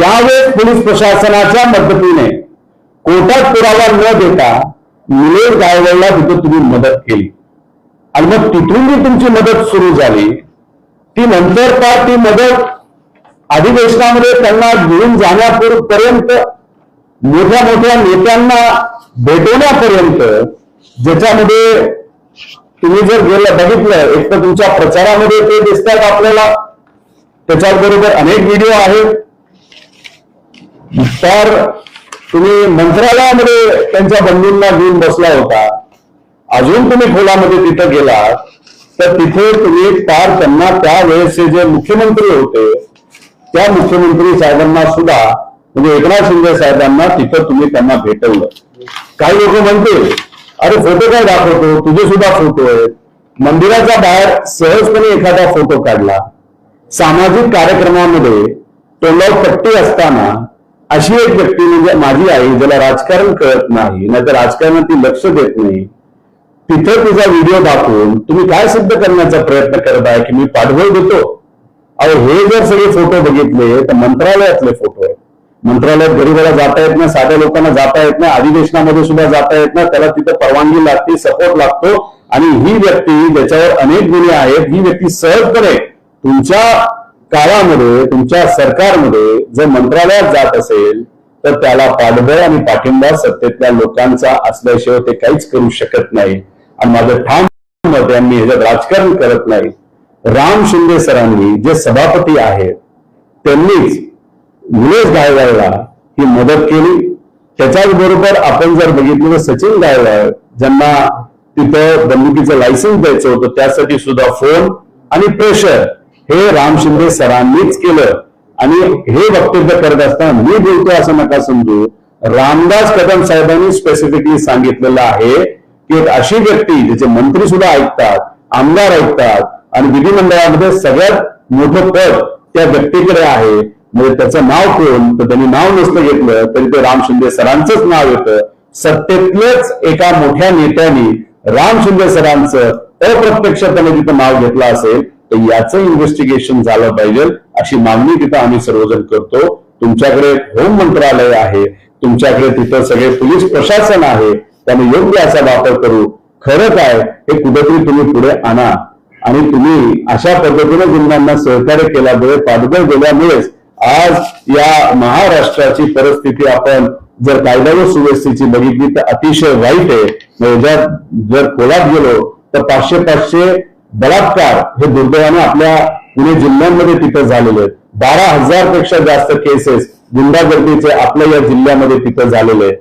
त्यावेळेस पोलीस प्रशासनाच्या मदतीने कोर्टात पुरावा न देता निलेश गायवळला तिथं तुम्ही मदत केली. आणि मग तिथून जी तुमची मदत सुरू झाली ती नंतर का ती मदत अधिवेशनामध्ये त्यांना घेऊन जाण्यापर्यंत मोठ्या मोठ्या नेत्यांना भेटवण्यापर्यंत ज्याच्यामध्ये तुम्ही जर गेलं बघितलं एक तर तुमच्या प्रचारामध्ये ते दिसतात आपल्याला. त्याच्याबरोबर अनेक व्हिडिओ आहेत. तर तुम्ही मंत्रालयामध्ये त्यांच्या बंधूंना घेऊन बसला होता. अजून तुम्ही खोलामध्ये तिथं गेलात. तर तिथे तुम्ही फार त्यांना त्यावेळेसचे जे मुख्यमंत्री होते त्या मुख्यमंत्री साहेबांना सुद्धा म्हणजे एकनाथ शिंदे साहेबांना तिथं तुम्ही त्यांना भेटवलं. काही लोक म्हणतील अरे फोटो काय दाखवतो? तुझे सुद्धा फोटो आहेत. मंदिराच्या बाहेर सहजपणे एखादा फोटो काढला. सामाजिक कार्यक्रमामध्ये टोलाव पट्टी असताना अशी एक व्यक्ती म्हणजे माझी आई ज्याला राजकारण कळत नाही नाहीतर राजकारणात ती लक्ष देत नाही तिथं तिचा व्हिडिओ दाखवून तुम्ही काय सिद्ध करण्याचा प्रयत्न करत आहे की मी पाठबळ देतो? अहो हे जर सगळे फोटो बघितले तर मंत्रालयातले फोटो आहेत. मंत्रालयात गरीबाला जाता येत नाही साध्या लोकांना जाता येत नाही अधिवेशनामध्ये सुद्धा जाता येत नाही त्याला तिथं परवानगी लागते सपोर्ट लागतो. आणि ही व्यक्ती ज्याच्यावर अनेक गुन्हे आहेत ही व्यक्ती सहजपणे तुमच्या काळामध्ये तुमच्या सरकारमध्ये जर मंत्रालयात जात असेल तर त्याला पाठबळ आणि पाठिंबा सत्तेतल्या लोकांचा असल्याशिवाय ते काहीच करू शकत नाही. आणि माझं ठाम मत आहे मी ह्याच्यात राजकारण करत नाही राम शिंदे सरांनी जे सभापती आहेत त्यांनीच निलेश गायवाळला ही मदत केली. त्याच्याच बरोबर आपण जर बघितलं तर सचिन गायवाळ ज्यांना तिथं बंदुकीचं लायसन्स द्यायचं होतं त्यासाठी सुद्धा फोन आणि प्रेशर हे राम शिंदे सरांनीच केलं. आणि हे वक्तव्य करत असताना मी बोलतोय असं नका समजू. रामदास कदम साहेबांनी स्पेसिफिकली सांगितलेलं आहे की एक अशी व्यक्ती ज्याचे मंत्री सुद्धा ऐकतात आमदार ऐकतात आणि विधिमंडळामध्ये सगळ्यात मोठं पद त्या व्यक्तीकडे आहे. म्हणजे त्याचं नाव कोण? तर त्यांनी नाव नसतं घेतलं तरी ते राम शिंदे सरांचंच नाव येतं. सत्तेतलंच एका मोठ्या नेत्याने राम शिंदे सरांचं अप्रत्यक्षपणे तिथं नाव घेतलं असेल तर याचं इन्व्हेस्टिगेशन झालं पाहिजे अशी मागणी तिथं आम्ही सर्वजण करतो. तुमच्याकडे होम मंत्रालय आहे तुमच्याकडे तिथं सगळे पोलीस प्रशासन आहे त्यामुळे योग्य असा वापर करू. खरं काय हे कुठेतरी तुम्ही पुढे आणा. आणि तुम्ही अशा पद्धतीने गुन्ह्यांना सहकार्य केल्यामुळे पाठबळ दिल्यामुळेच आज या महाराष्ट्राची परिस्थिती आपण जर कायदा व सुव्यवस्थेची बघितली तर अतिशय वाईट आहे. म्हणजे याच्यात जर खोलात गेलो तर पाचशे पाचशे बलात्कार हे दुर्दैवाने आपल्या पुणे जिल्ह्यांमध्ये तिथं झालेले आहेत. बारा हजारपेक्षा जास्त केसेस गुंडागर्दीचे आपल्या या जिल्ह्यामध्ये तिथं झालेले आहेत.